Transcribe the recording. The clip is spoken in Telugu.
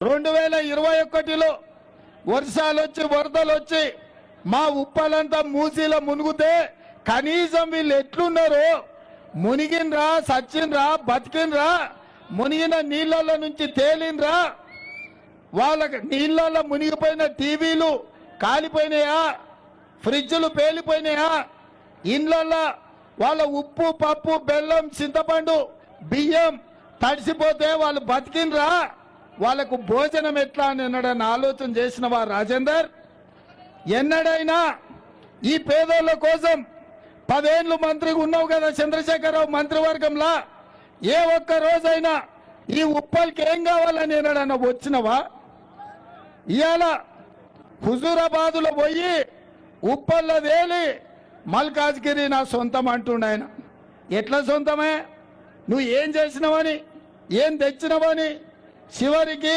రెండు వేల ఇరవై ఒకటిలో వర్షాలు వచ్చి వరదలు వచ్చి మా ఉప్పలంతా మూసీలో మునిగితే కనీసం వీళ్ళు ఎట్లున్నారు? మునిగినరా సచ్చిండ్రా బతికినరా మునిగిన నీళ్ళలో నుంచి తేలిండ్రా? వాళ్ళకి నీళ్ళలో మునిగిపోయిన టీవీలు కాలిపోయినాయా? ఫ్రిడ్జ్లు పేలిపోయినాయా? ఇండ్లలో వాళ్ళ ఉప్పు పప్పు బెల్లం చింతపండు బియ్యం తడిసిపోతే వాళ్ళు బతికినరా వాళ్ళకు భోజనం ఎట్లా అని ఎన్నడైనా ఆలోచన చేసినవా రాజేందర్ ఎన్నడైనా ఈ పేదోళ్ళ కోసం పదేళ్ళు మంత్రిగా ఉన్నావు కదా చంద్రశేఖరరావు మంత్రివర్గంలో ఏ ఒక్క రోజైనా ఈ ఉప్పల్కి ఏం కావాలని ఎన్నడన్నా వచ్చినవా? ఇవాళ హుజూరాబాదులో పోయి ఉప్పల్లో వేలి మల్కాజ్గిరి నా సొంతం అంటుండు ఆయన. ఎట్లా సొంతమే? నువ్వు ఏం చేసినవని? ఏం తెచ్చినవని? చివరికి